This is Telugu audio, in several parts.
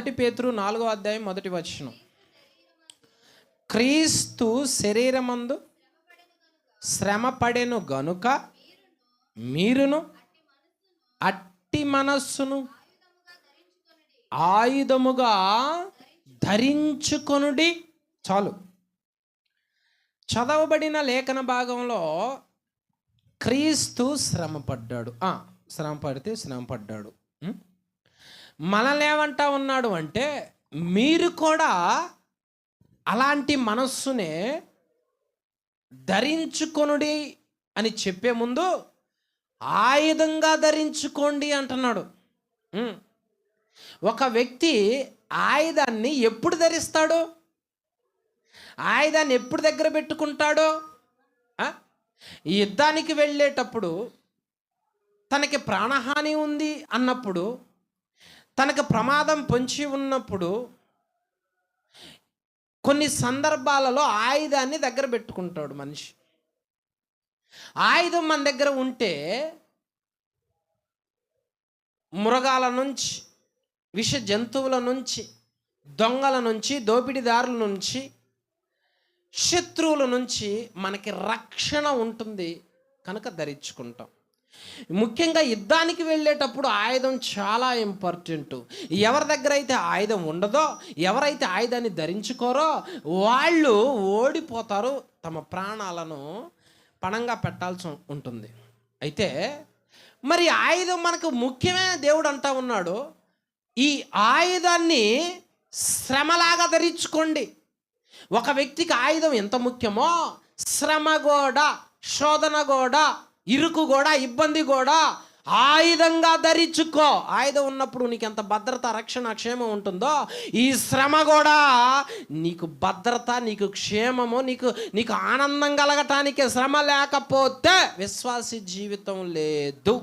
మొదటి పేతురు నాలుగో అధ్యాయం మొదటి వచనం. క్రీస్తు శరీరమందు శ్రమ పడెను గనుక మీరును అట్టి మనస్సును ఆయుధముగా ధరించుకొనుడి. చాలు. చదవబడిన లేఖన భాగంలో క్రీస్తు శ్రమ పడ్డాడు ఆ, శ్రమ పడితే శ్రమ పడ్డాడు మనల్ని ఏమంటా ఉన్నాడు అంటే మీరు కూడా అలాంటి మనస్సునే ధరించుకొనుడి అని చెప్పే ముందు ఆయుధంగా ధరించుకోండి అంటున్నాడు. ఒక వ్యక్తి ఆయుధాన్ని ఎప్పుడు ధరిస్తాడు? ఆయుధాన్ని ఎప్పుడు దగ్గర పెట్టుకుంటాడో? యుద్ధానికి వెళ్ళేటప్పుడు తనకి ప్రాణహాని ఉంది అన్నప్పుడు తనకు ప్రమాదం పొంచి ఉన్నప్పుడు కొన్ని సందర్భాలలో ఆయుధాన్ని దగ్గర పెట్టుకుంటాడు మనిషి. ఆయుధం మన దగ్గర ఉంటే మృగాల నుంచి విష జంతువుల నుంచి దొంగల నుంచి దోపిడీదారుల నుంచి శత్రువుల నుంచి మనకి రక్షణ ఉంటుంది కనుక ధరించుకుంటాం. ముఖ్యంగా యుద్ధానికి వెళ్ళేటప్పుడు ఆయుధం చాలా ఇంపార్టెంట్. ఎవరి దగ్గర అయితే ఆయుధం ఉండదో ఎవరైతే ఆయుధాన్ని ధరించుకోరో వాళ్ళు ఓడిపోతారు తమ ప్రాణాలను పణంగా పెట్టాల్సి ఉంటుంది. అయితే మరి ఆయుధం మనకు ముఖ్యమైన దేవుడు అంటా ఉన్నాడు. ఈ ఆయుధాన్ని శ్రమలాగా ధరించుకోండి. ఒక వ్యక్తికి ఆయుధం ఎంత ముఖ్యమో శ్రమ కూడా శోధన కూడా ఇరుకు కూడా ఇబ్బంది కూడా. ఆయుధంగా ధరించుకో. ఆయుధం ఉన్నప్పుడు నీకు ఎంత భద్రత రక్షణ క్షేమం ఉంటుందో ఈ శ్రమ కూడా నీకు భద్రత నీకు క్షేమము నీకు నీకు ఆనందం కలగటానికి శ్రమ లేకపోతే విశ్వాసి జీవితం లేదు.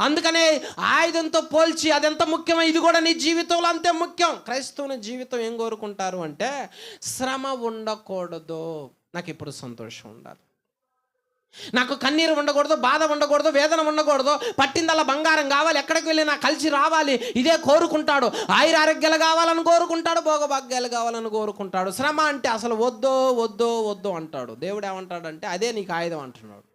అందుకనే ఆయుధంతో పోల్చి అదెంత ముఖ్యమో ఇది కూడా నీ జీవితంలో అంతే ముఖ్యం. క్రైస్తవుని జీవితం ఏం కోరుకుంటారు అంటే శ్రమ ఉండకూడదు. నాకు ఇప్పుడు సంతోషం ఉండాలి. నాకు కన్నీరు ఉండకూడదు బాధ ఉండకూడదు వేదన ఉండకూడదు. పట్టిందల్లా బంగారం కావాలి ఎక్కడికి వెళ్ళి నాకు కలిసి రావాలి. ఇదే కోరుకుంటాడు. ఆయుర ఆరోగ్యాలు కావాలని కోరుకుంటాడు భోగభాగ్యాలు కావాలని కోరుకుంటాడు. శ్రమ అంటే అసలు వద్దో వద్దో వద్దో అంటాడు. దేవుడు ఏమంటాడంటే అదే నీకు ఆయుధం అంటున్నాడు.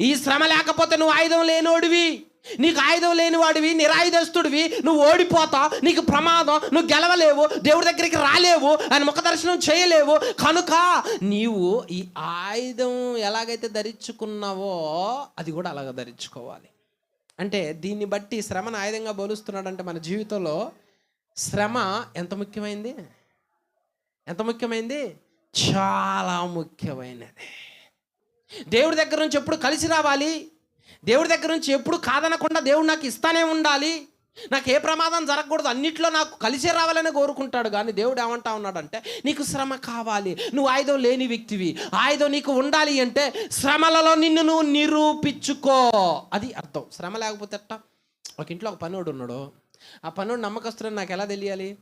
ఈ శ్రమ లేకపోతే నువ్వు ఆయుధం లేనోడివి. నీకు ఆయుధం లేని వాడివి నిరాయుధస్తుడివి నువ్వు ఓడిపోతావు నీకు ప్రమాదం నువ్వు గెలవలేవు దేవుడి దగ్గరికి రాలేవు ఆయన ముఖ దర్శనం చేయలేవు. కనుక నీవు ఈ ఆయుధం ఎలాగైతే ధరించుకున్నావో అది కూడా అలాగ ధరించుకోవాలి. అంటే దీన్ని బట్టి శ్రమను ఆయుధంగా పోలుస్తున్నాడంటే మన జీవితంలో శ్రమ ఎంత ముఖ్యమైంది? ఎంత ముఖ్యమైంది? చాలా ముఖ్యమైనది. దేవుడి దగ్గర నుంచి ఎప్పుడు కలిసి రావాలి? దేవుడి దగ్గర నుంచి ఎప్పుడు కాదనకుండా దేవుడు నాకు ఇస్తానే ఉండాలి. నాకు ఏ ప్రమాదం జరగకూడదు. అన్నిట్లో నాకు కలిసే రావాలని కోరుకుంటాడు. కానీ దేవుడు ఏమంటా ఉన్నాడంటే నీకు శ్రమ కావాలి. నువ్వు ఆయుధం లేని వ్యక్తివి. ఆయుధం నీకు ఉండాలి అంటే శ్రమలలో నిన్ను నువ్వు నిరూపించుకో. అది అర్థం. శ్రమ లేకపోతే అట్ట ఒక ఇంట్లో ఒక పనివాడు ఉన్నాడు. ఆ పనోడు నమ్మకస్తుడని నాకు ఎలా తెలియాలి?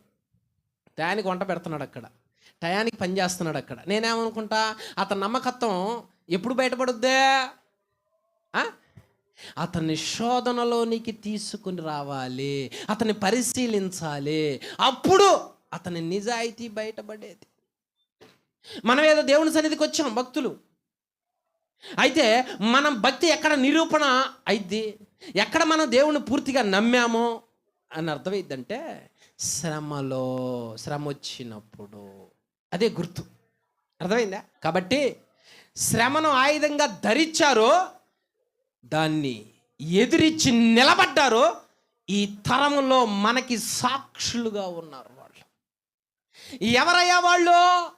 టయానికి వంట పెడుతున్నాడు అక్కడ. టయానికి పని చేస్తున్నాడు అక్కడ. నేనేమనుకుంటా అతని నమ్మకత్వం ఎప్పుడు బయటపడుద్దే? అతన్ని శోధనలోనికి తీసుకుని రావాలి అతన్ని పరిశీలించాలి. అప్పుడు అతని నిజాయితీ బయటపడేది. మనం ఏదో దేవుని సన్నిధికి వచ్చాం భక్తులు. అయితే మనం భక్తి ఎక్కడ నిరూపణ అయింది? ఎక్కడ మనం దేవుని పూర్తిగా నమ్మామో అని అర్థమైందంటే శ్రమలో శ్రమ వచ్చినప్పుడు. అదే గుర్తు. అర్థమైందా? కాబట్టి శ్రమను ఆయుధంగా ధరించారో దాన్ని ఎదిరించి నిలబడ్డారో ఈ తరంలో మనకి సాక్షులుగా ఉన్నారు వాళ్ళు. ఎవరయ్యా వాళ్ళు?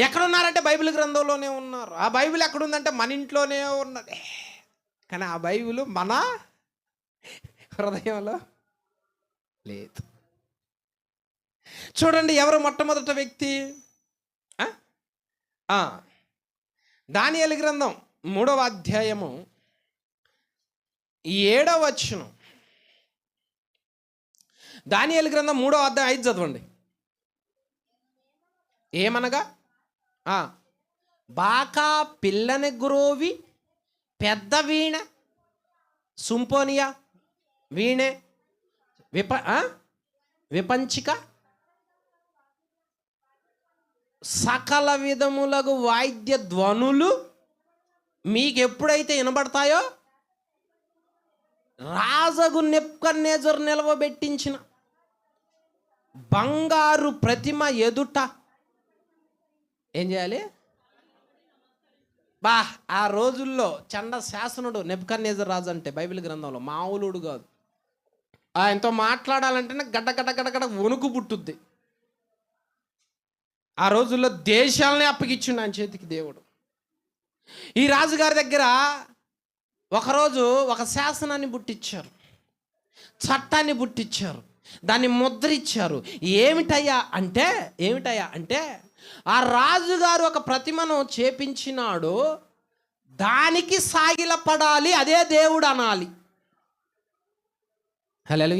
ఎక్కడున్నారంటే బైబిల్ గ్రంథంలోనే ఉన్నారు. ఆ బైబిల్ ఎక్కడుందంటే మన ఇంట్లోనే ఉన్నది. కానీ ఆ బైబిల్ మన హృదయంలో లేదు. చూడండి ఎవరు మొట్టమొదట వ్యక్తి? ఆ? గ్రంథం. మూడవ అధ్యాయము ఏడవ వచ్చును దానియలు గ్రంథం మూడవ అధ్యాయం ఐదు చదవండి. ఏమనగా? బాకా పిల్లని గురోవి పెద్ద వీణ సుంపోనియా వీణే విప విపంచిక సకల విధములకు వాయిద్య ధ్వనులు మీకు ఎప్పుడైతే వినబడతాయో రాజగు నెప్కన్నేజర్ నిలవబెట్టించిన బంగారు ప్రతిమ ఎదుట ఏం చేయాలి? బా ఆ రోజుల్లో చండ శాసనుడు నెప్కన్నేజర్ రాజు అంటే బైబిల్ గ్రంథంలో మామూలుడు కాదు. ఆయనతో మాట్లాడాలంటేనే గడ్డ గడ్డ గడ్డ గడ్డ వణుకు పుట్టుద్ది. ఆ రోజుల్లో దేశాలనే అప్పగిచ్చిండు ఆయన చేతికి దేవుడు. ఈ రాజుగారి దగ్గర ఒకరోజు ఒక శాసనాన్ని పుట్టించారు చట్టాన్ని పుట్టించారు దాన్ని ముద్ర ఇచ్చారు ఏమిటయ్యా అంటే ఏమిటయ్యా అంటే ఆ రాజుగారు ఒక ప్రతిమను చేపించినాడు. దానికి సాగిలపడాలి అదే దేవుడు అనాలి. హలో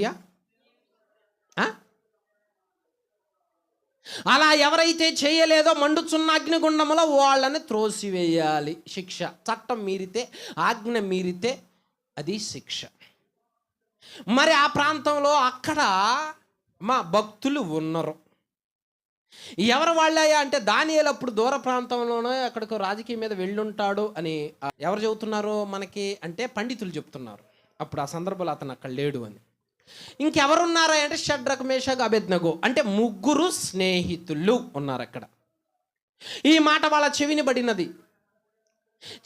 అలా ఎవరైతే చేయలేదో మండుచున్న అగ్నిగుండములో వాళ్ళని త్రోసివేయాలి. శిక్ష. చట్టం మీరితే ఆజ్ఞ మీరితే అది శిక్ష. మరి ఆ ప్రాంతంలో అక్కడ మా భక్తులు ఉన్నారు. ఎవరు వాళ్ళయ్యా అంటే దానియేలు అప్పుడు దూర ప్రాంతంలోనే అక్కడికి రాజకీయం మీద వెళ్ళుంటాడు అని ఎవరు చెబుతున్నారు మనకి అంటే పండితులు చెప్తున్నారు అప్పుడు ఆ సందర్భంలో అతను అక్కడ లేడు అని. ఇంకెవరున్నారా అంటే షడ్రక్ మేషక్ అభెజ్ఞగు అంటే ముగ్గురు స్నేహితులు ఉన్నారు అక్కడ. ఈ మాట వాళ్ళ చెవిని పడినది.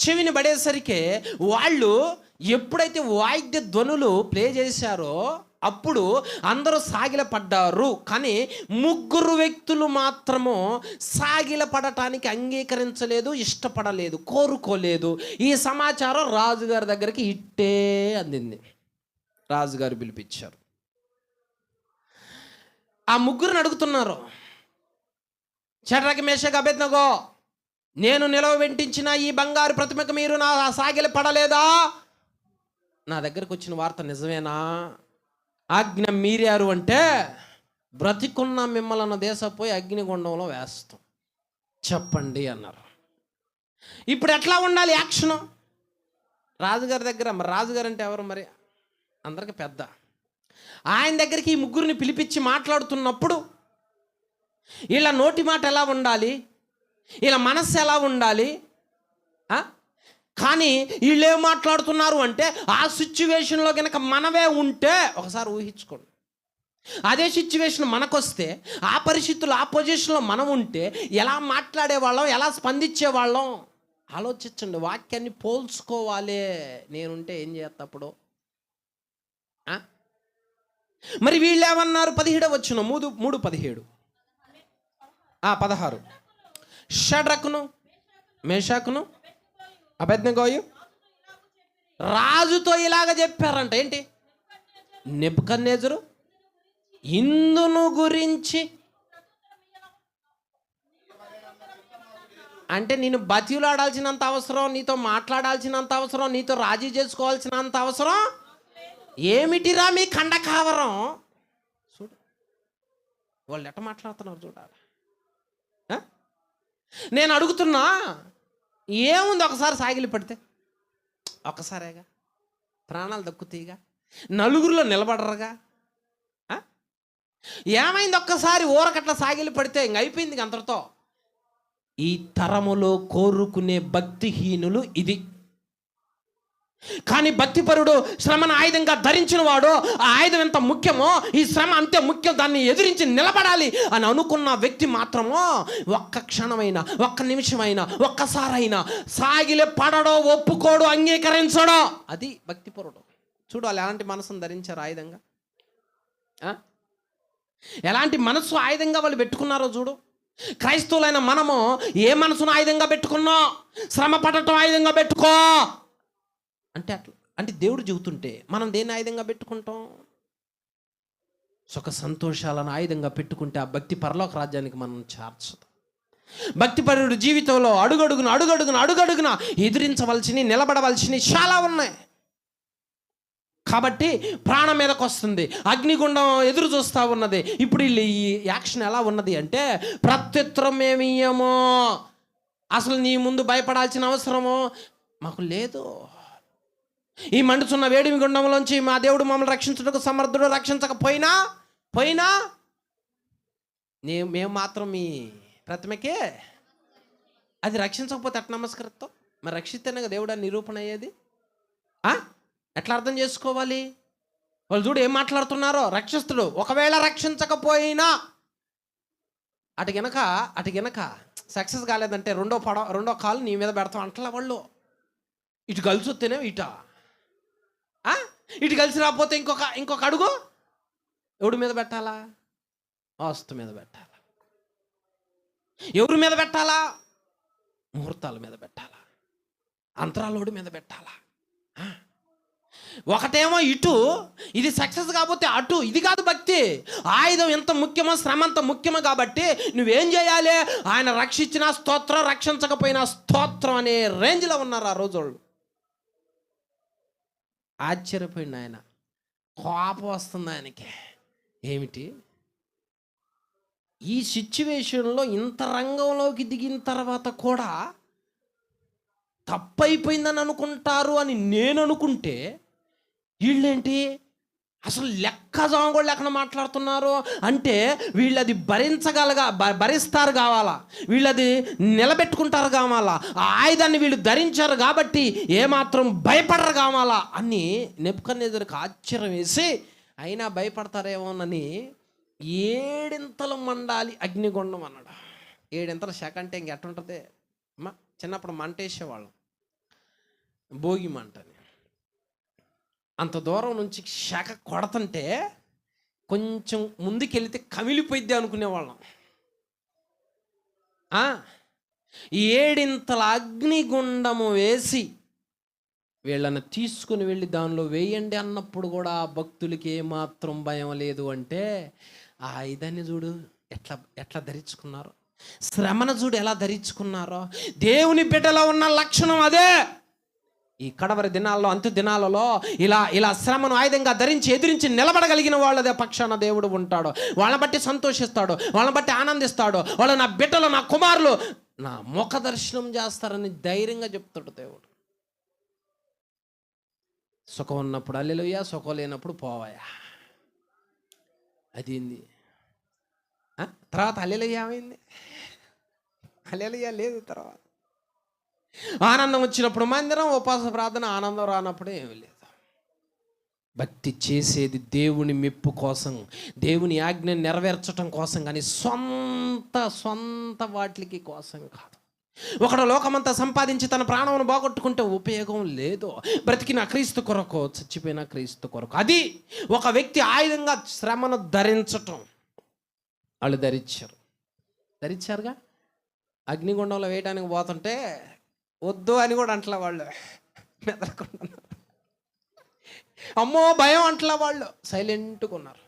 చెవిని పడేసరికి వాళ్ళు ఎప్పుడైతే వాయిద్య ధ్వనులు ప్లే చేశారో అప్పుడు అందరూ సాగిల పడ్డారు. కానీ ముగ్గురు వ్యక్తులు మాత్రము సాగిల పడటానికి అంగీకరించలేదు ఇష్టపడలేదు కోరుకోలేదు. ఈ సమాచారం రాజుగారి దగ్గరికి ఇట్టే అందింది. రాజుగారు పిలిపించారు. ఆ ముగ్గురిని అడుగుతున్నారు చెడ్రకి మేష అభ్యర్థనగో నేను నిలవ వెంటించిన ఈ బంగారు ప్రతిమకు మీరు నా సాగిలి పడలేదా? నా దగ్గరకు వచ్చిన వార్త నిజమేనా? ఆజ్ఞ మీరారు అంటే బ్రతికున్న మిమ్మల్ని దేశపోయి అగ్నిగుండంలో వేస్తాం. చెప్పండి అన్నారు. ఇప్పుడు ఎట్లా ఉండాలి యాక్షన్? రాజుగారి దగ్గర మరి రాజుగారు అంటే ఎవరు మరి? అందరికి పెద్ద. ఆయన దగ్గరికి ఈ ముగ్గురిని పిలిపించి మాట్లాడుతున్నప్పుడు వీళ్ళ నోటి మాట ఎలా ఉండాలి? వీళ్ళ మనస్సు ఎలా ఉండాలి? కానీ వీళ్ళు ఏం మాట్లాడుతున్నారు అంటే ఆ సిచ్యువేషన్లో కనుక మనమే ఉంటే ఒకసారి ఊహించుకోండి. అదే సిచ్యువేషన్ మనకొస్తే ఆ పరిస్థితులు ఆ పొజిషన్లో మనం ఉంటే ఎలా మాట్లాడే వాళ్ళం ఎలా స్పందించే వాళ్ళం ఆలోచించండి వాక్యాన్ని పోల్చుకోవాలి. నేనుంటే ఏం చేస్తా అప్పుడు? మరి వీళ్ళు ఏమన్నారు పదిహేడు వచ్చిన మూడు మూడు పదిహేడు. ఆ, పదహారు. షడ్రకును మేషాకును అభజ్ఞగోయు రాజుతో ఇలాగ చెప్పారంట. ఏంటి? నెప్పుకన్నేజరు ఇందును గురించి అంటే నేను బతిలాడాల్సినంత అవసరం నీతో మాట్లాడాల్సినంత అవసరం నీతో రాజీ చేసుకోవాల్సినంత అవసరం ఏమిటిరా మీ కండకావరం చూడు. వాళ్ళు ఎట్ట మాట్లాడుతున్నారు చూడాలి. నేను అడుగుతున్నా ఏముంది ఒకసారి సాగిలి పడితే? ఒక్కసారేగా ప్రాణాలు దక్కుతాయిగా నలుగురిలో నిలబడరుగా. ఏమైంది ఒక్కసారి ఊరకట్ల సాగిలి పడితే? ఇంక అయిపోయింది అందరితో ఈ తరములో కోరుకునే భక్తిహీనులు ఇది. కానీ భక్తిపరుడు శ్రమను ఆయుధంగా ధరించిన వాడు ఆ ఆయుధం ఎంత ముఖ్యమో ఈ శ్రమ అంతే ముఖ్యం దాన్ని ఎదిరించి నిలబడాలి అని అనుకున్న వ్యక్తి మాత్రమో ఒక్క క్షణమైనా ఒక్క నిమిషమైనా ఒక్కసారైనా సాగిలే పడడో ఒప్పుకోడు అంగీకరించడో. అది భక్తిపరుడు. చూడు వాళ్ళు ఎలాంటి మనసును ధరించారు ఆయుధంగా. ఎలాంటి మనసు ఆయుధంగా వాళ్ళు పెట్టుకున్నారో చూడు. క్రైస్తవులైన మనము ఏ మనసును ఆయుధంగా పెట్టుకున్నాం? శ్రమ పడటం ఆయుధంగా పెట్టుకో. అంటే అట్లా. అంటే దేవుడు చెబుతుంటే మనం దేన్ని ఆయుధంగా పెట్టుకుంటాం? సుఖ సంతోషాలను ఆయుధంగా పెట్టుకుంటే ఆ భక్తి పరలోక రాజ్యానికి మనం చేర్చదు. భక్తిపరుడు జీవితంలో అడుగడుగున అడుగడుగున అడుగడుగున ఎదిరించవలసినవి నిలబడవలసినవి చాలా ఉన్నాయి. కాబట్టి ప్రాణం మీదకి వస్తుంది. అగ్నిగుండం ఎదురు చూస్తూ ఉన్నది. ఇప్పుడు వీళ్ళు ఈ యాక్షన్ ఎలా ఉన్నది అంటే ప్రత్యుత్తరం ఏమియ్యమో అసలు నీ ముందు భయపడాల్సిన అవసరమో? మాకు లేదు. ఈ మండుచున్న వేడిమి గుండంలోంచి మా దేవుడు మమ్మల్ని రక్షించుటకు సమర్థుడు రక్షించకపోయినా పోయినా నే మేము మాత్రం మీ ప్రతిమకే అది రక్షించకపోతే అట్ నమస్కరిస్తాం మరి రక్షిస్తేనే దేవుడు నిరూపణ అయ్యేది? ఎట్లా అర్థం చేసుకోవాలి? వాళ్ళు చూడు ఏం మాట్లాడుతున్నారో? రక్షిస్తుడు. ఒకవేళ రక్షించకపోయినా అటు గనక అటు గనక సక్సెస్ కాలేదంటే రెండో పడ రెండో కాలు నీ మీద పెడతాం అంటలా వాళ్ళు. ఇటు కలిసి వస్తేనే ఇట. ఇటు కలిసి రాకపోతే ఇంకొక ఇంకొక అడుగు? ఎవడి మీద పెట్టాలా? ఆస్తు మీద పెట్టాలా? ఎవరి మీద పెట్టాలా? ముహూర్తాల మీద పెట్టాలా? అంతరాలోడి మీద పెట్టాలా? ఒకటేమో ఇటు ఇది సక్సెస్ కాకపోతే అటు ఇది కాదు భక్తి. ఆయుధం ఎంత ముఖ్యమో శ్రమ అంత ముఖ్యమో కాబట్టి నువ్వేం చేయాలి? ఆయన రక్షించిన స్తోత్రం రక్షించకపోయినా స్తోత్రం అనే రేంజ్లో ఉన్నారు ఆ రోజోళ్ళు ఆశ్చర్యపోయింది ఆయన. కోపం వస్తుంది ఆయనకి. ఏమిటి? ఈ సిచ్యువేషన్లో ఇంత రంగంలోకి దిగిన తర్వాత కూడా తప్పైపోయిందని అనుకుంటారు అని నేను అనుకుంటే వీళ్ళేంటి? అసలు లెక్క జామ కూడా లేకుండా మాట్లాడుతున్నారు అంటే వీళ్ళది భరించగలగా భ- భరిస్తారు కావాలా? వీళ్ళది నిలబెట్టుకుంటారు కావాలా? ఆ ఆయుధాన్ని వీళ్ళు ధరించారు కాబట్టి ఏమాత్రం భయపడరు కావాలా? అని నెప్పుకనేదరికి ఆశ్చర్యం వేసి అయినా భయపడతారేమోనని ఏడింతలు మండాలి అగ్నిగుండం అన్నాడు. ఏడింతల శాఖ అంటే ఇంకెట్టుంటుంది? అమ్మా చిన్నప్పుడు మంట వేసేవాళ్ళం. భోగి మంటని. అంత దూరం నుంచి శాఖ కొడతంటే కొంచెం ముందుకెళ్తే కమిలిపోయిద్ది అనుకునేవాళ్ళం. ఏడింతల అగ్నిగుండము వేసి వీళ్ళని తీసుకుని వెళ్ళి దానిలో వేయండి అన్నప్పుడు కూడా ఆ భక్తులకి ఏమాత్రం భయం లేదు అంటే ఆ ఇదాన్ని చూడు ఎట్లా ఎట్లా ధరించుకున్నారో? శ్రమను చూడు ఎలా ధరించుకున్నారో? దేవుని బిడ్డలో ఉన్న లక్షణం అదే! ఈ కడవరి దినాల్లో అంతు దినాలలో ఇలా ఇలా శ్రమను ఆయుధంగా ధరించి ఎదిరించి నిలబడగలిగిన వాళ్ళదే పక్షాన దేవుడు ఉంటాడు. వాళ్ళని బట్టి సంతోషిస్తాడు వాళ్ళని బట్టి ఆనందిస్తాడు. వాళ్ళు నా బిడ్డలు నా కుమారులు నా ముఖ దర్శనం చేస్తారని ధైర్యంగా చెప్తాడు దేవుడు. సుఖం ఉన్నప్పుడు అల్లెలుయ్యా సుఖం లేనప్పుడు పోవాయా? అదేంది తర్వాత అల్లెలుయ్యా ఏమైంది? అల్లెలుయ్యా లేదు తర్వాత. ఆనందం వచ్చినప్పుడు మందిరం ఉపాస ప్రార్థన ఆనందం రానప్పుడు ఏమి లేదు. భక్తి చేసేది దేవుని మెప్పు కోసం దేవుని ఆజ్ఞ నెరవేర్చటం కోసం కానీ సొంత సొంత వాటికి కోసం కాదు. ఒకడు లోకమంతా సంపాదించి తన ప్రాణమును బాగొట్టుకుంటే ఉపయోగం లేదు. బ్రతికిన క్రీస్తు కొరకు చచ్చిపోయిన క్రీస్తు కొరకు. అది ఒక వ్యక్తి ఆయుధంగా శ్రమను ధరించటం. వాళ్ళు ధరించారు. ధరించారుగా? అగ్నిగుండంలో వేయడానికి పోతుంటే వద్దు అని కూడా అంటలే వాళ్ళు. మెదలకుండా అమ్మో భయం అంటలే వాళ్ళు. సైలెంట్గా ఉన్నారు.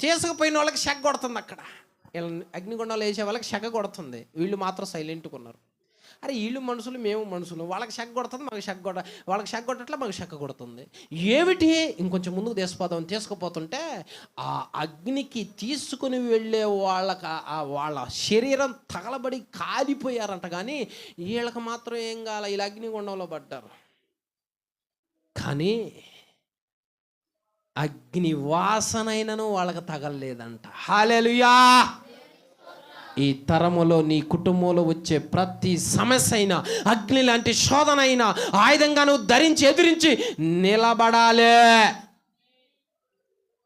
తీసుకుపోయిన వాళ్ళకి షక్ కొడుతుంది అక్కడ. వీళ్ళని అగ్నిగుండంలో వేసే వాళ్ళకి షక కొడుతుంది. వీళ్ళు మాత్రం సైలెంట్గా ఉన్నారు. అరే వీళ్ళు మనుషులు మేము మనుషులు. వాళ్ళకి షక్ కొడుతుంది మాకు షక్ కొడ వాళ్ళకి షక్ కొట్టట్లే మాకు షక్ కొడుతుంది. ఏమిటి? ఇంకొంచెం ముందుకు తీసుకుపోదాం తీసుకుపోతుంటే ఆ అగ్నికి తీసుకుని వెళ్ళే వాళ్ళకి ఆ- వాళ్ళ శరీరం తగలబడి కాలిపోయారంట. కానీ వీళ్ళకి మాత్రం ఏం కాల ఇలా అగ్నిగుండంలో పడ్డారు. కానీ అగ్ని వాసనైనను వాళ్ళకి తగలలేదంట. హాలెలుయా! ఈ తరములో నీ కుటుంబంలో వచ్చే ప్రతి సమస్య అయినా అగ్ని లాంటి శోధన అయినా ఆయుధంగా నువ్వు ధరించి ఎదిరించి నిలబడాలే.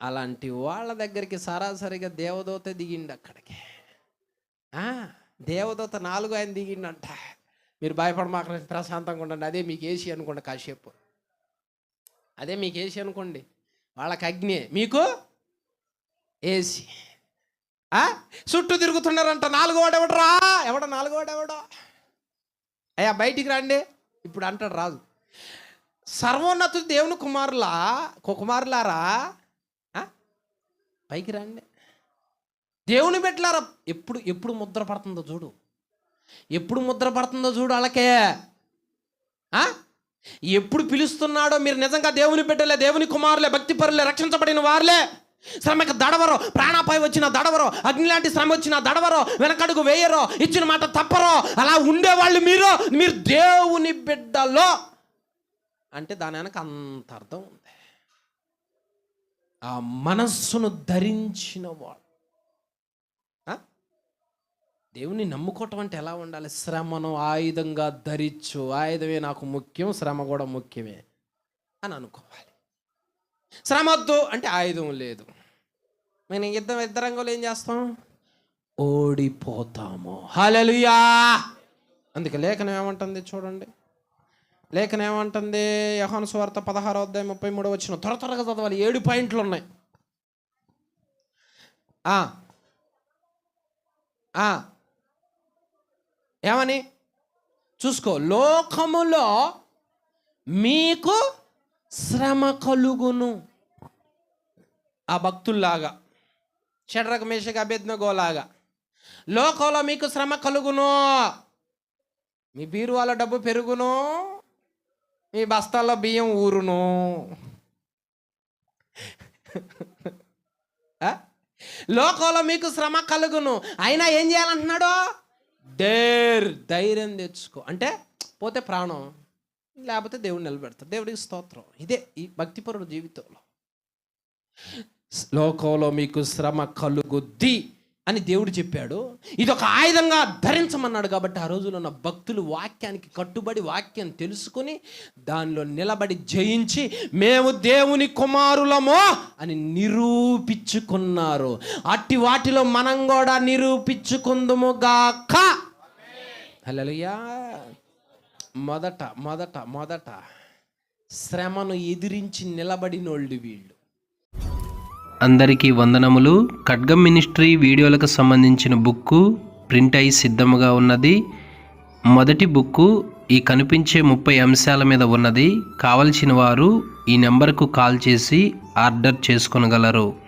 అలాంటి వాళ్ళ దగ్గరికి సరాసరిగా దేవదూత దిగిండు అక్కడికి. దేవదూత నాలుగు ఆయన దిగిండంట. మీరు భయపడమాక ప్రశాంతంగా ఉండండి. అదే మీకు ఏసీ అనుకోండి కాసేపు. అదే మీకు ఏసీ అనుకోండి. వాళ్ళకి అగ్ని. మీకు? ఏసీ. చుట్టూ తిరుగుతున్నారంట. నాలుగోడు ఎవడరా? ఎవడ నాలుగోడు ఎవడో? అయ్యా బయటికి రండి. ఇప్పుడు అంటాడు రాజు. సర్వోన్నతుడు దేవుని కుమారులా కుమారులారా? పైకి రండి. దేవుని పెట్టలారా ఎప్పుడు ఎప్పుడు ముద్ర పడుతుందో చూడు. ఎప్పుడు ముద్ర పడుతుందో చూడు వాళ్ళకే ఆ? ఎప్పుడు పిలుస్తున్నాడో మీరు నిజంగా దేవుని బిడ్డలే దేవుని కుమారులే భక్తి పరులే రక్షించబడిన వారులే. శ్రమకి దడవరో ప్రాణాపాయ వచ్చిన దడవరో అగ్ని లాంటి శ్రమ వచ్చిన దడవరో వెనకడుగు వేయరో ఇచ్చిన మాట తప్పరో అలా ఉండేవాళ్ళు మీరు మీరు దేవుని బిడ్డలో. అంటే దాని వెనక అంత అర్థం ఉంది. ఆ మనస్సును ధరించిన వాడు. దేవుని నమ్ముకోవటం అంటే ఎలా ఉండాలి? శ్రమను ఆయుధంగా ధరించు. ఆయుధమే నాకు ముఖ్యం శ్రమ కూడా ముఖ్యమే అని అనుకోవాలి. శ్రమ వద్దు అంటే ఆయుధం లేదు. మేము ఇద్దరం ఇద్దరంగంలో ఏం చేస్తాం? ఓడిపోతాము. హలలుయా అందుకే లేఖనం ఏమంటుంది చూడండి. లేఖనం ఏమంటుంది? యహాను సువార్త పదహారో అధ్యాయం ముప్పై మూడో వచ్చిన త్వర త్వరగా చదవాలి. ఏడు పాయింట్లు ఉన్నాయి. ఏమని? చూసుకో లోకములో మీకు శ్రమ కలుగును. ఆ భక్తుల్లాగా షడ్రక మేషక అభ్యర్థనగోలాగా లోకంలో మీకు శ్రమ కలుగును. మీ బీరువాల డబ్బు పెరుగును. మీ బస్తాల్లో బియ్యం ఊరును. లోకంలో మీకు శ్రమ కలుగును. అయినా ఏం చేయాలంటున్నాడు? డేర్ ధైర్యం తెచ్చుకో. అంటే పోతే ప్రాణం. లేకపోతే దేవుడు నిలబెడతాడు. దేవుడికి స్తోత్రం. ఇదే ఈ భక్తిపరుడు జీవితంలో. లోకంలో మీకు శ్రమ కలుగుద్ది అని దేవుడు చెప్పాడు. ఇది ఒక ఆయుధంగా ధరించమన్నాడు కాబట్టి ఆ రోజులో ఉన్న భక్తులు వాక్యానికి కట్టుబడి వాక్యం తెలుసుకుని దానిలో నిలబడి జయించి మేము దేవుని కుమారులమో అని నిరూపించుకున్నారు. అట్టి వాటిలో మనం కూడా నిరూపించుకుందుము గాక. హల్లెలూయా. మొదట మొదట మొదట శ్రమను ఎదిరించి నిలబడినోళ్ళు వీళ్ళు. అందరికీ వందనములు. ఖడ్గం మినిస్ట్రీ వీడియోలకు సంబంధించిన బుక్కు ప్రింట్ అయి సిద్ధముగా ఉన్నది. మొదటి బుక్కు ఈ కనిపించే ముప్పై అంశాల మీద ఉన్నది. కావలసిన వారు ఈ నెంబర్కు కాల్ చేసి ఆర్డర్ చేసుకొనగలరు.